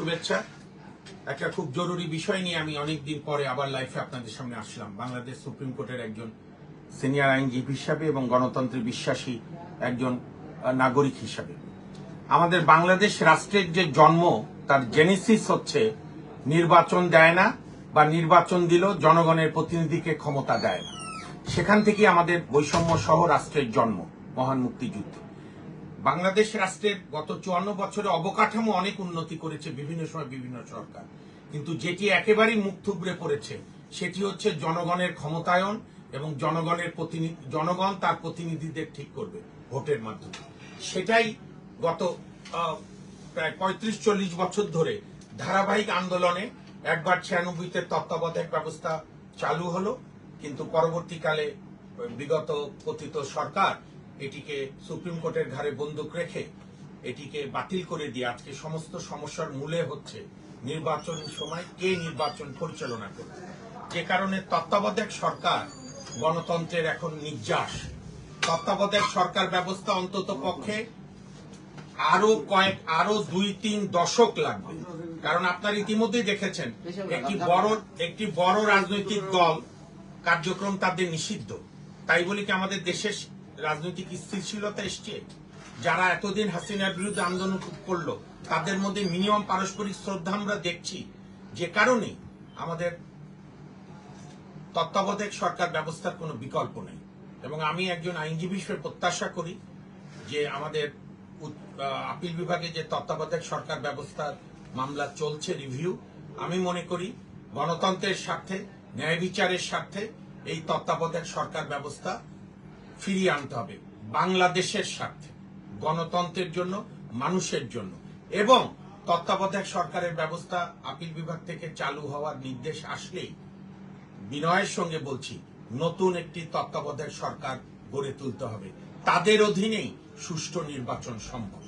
শুভেচ্ছা। একটা খুব জরুরি বিষয় নিয়ে আমি অনেকদিন পরে আবার লাইফে আপনাদের সামনে আসলাম। বাংলাদেশ সুপ্রিম কোর্টের একজন সিনিয়র আইনজীবী হিসাবে এবং গণতন্ত্রে বিশ্বাসী একজন নাগরিক হিসাবে। আমাদের বাংলাদেশ রাষ্ট্রের যে জন্ম, তার জেনেসিস হচ্ছে নির্বাচন দেয় না বা নির্বাচন দিল জনগণের প্রতিনিধিকে ক্ষমতা দেয় না। সেখান থেকে আমাদের বৈষম্য সহ রাষ্ট্রের জন্ম, মহান মুক্তিযুদ্ধে। বাংলাদেশ রাষ্ট্রের গত চুয়ান্ন বছরে অবকাঠামো অনেক উন্নতি করেছে বিভিন্ন সময় বিভিন্ন সরকার। কিন্তু যেটি একেবারেই মুখ থুবড়ে পড়েছে, সেটি হচ্ছে জনগণের ক্ষমতায়ন এবং জনগণের প্রতিনিধি জনগণ তার প্রতিনিধিদের ঠিক করবে ভোটের মাধ্যমে। সেটাই গত প্রায় পঁয়ত্রিশ চল্লিশ বছর ধরে ধারাবাহিক আন্দোলনে একবার ছিয়ানব্বইতে তত্ত্বাবধায়ক ব্যবস্থা চালু হলো। কিন্তু পরবর্তীকালে বিগত কথিত সরকার এটিকে সুপ্রিম কোর্টের ঘাড়ে বন্দুক রেখে এটিকে বাতিল করে দিয়ে আজকে সমস্ত সমস্যার মূলে হচ্ছে নির্বাচনের সময় কে নির্বাচন পরিচালনা করবে। যে কারণে তত্ত্বাবধায়ক সরকার গণতন্ত্রের এখন নির্যাস। তত্ত্বাবধায়ক সরকার ব্যবস্থা অন্তত পক্ষে আরও কয়েক, আরও দুই, তিন দশক লাগবে। কারণ আপনার ইতিমধ্যেই দেখেছেন, একটি বড় একটি বড় রাজনৈতিক দল কার্যক্রম তাদের নিষিদ্ধ। তাই বলি কি আমাদের দেশের রাজনৈতিক স্থিতিশীলতা এসছে। যারা এতদিন হাসিনার বিরুদ্ধে আন্দোলন করল, তাদের মধ্যে মিনিমাম পারস্পরিক শ্রদ্ধা আমরা দেখছি। যে কারণে আমাদের তত্ত্বাবধায়ক সরকার ব্যবস্থার কোনো বিকল্প নেই। এবং আমি একজন আইনজীবী হিসেবে প্রত্যাশা করি যে আমাদের আপিল বিভাগে যে তত্ত্বাবধায়ক সরকার ব্যবস্থার মামলা চলছে রিভিউ আমি মনে করি গণতন্ত্রের স্বার্থে, ন্যায় বিচারের স্বার্থে এই তত্ত্বাবধায়ক সরকার ব্যবস্থা ফিরিয়ে আনতে হবে বাংলাদেশের স্বার্থে, গণতন্ত্রের জন্য, মানুষের জন্য। এবং তত্ত্বাবধায়ক সরকারের ব্যবস্থা আপিল বিভাগ থেকে চালু হওয়ার নির্দেশ আসলেই বিনয়ের সঙ্গে বলছি, নতুন একটি তত্ত্বাবধায়ক সরকার গড়ে তুলতে হবে। তাদের অধীনেই সুষ্ঠু নির্বাচন সম্ভব।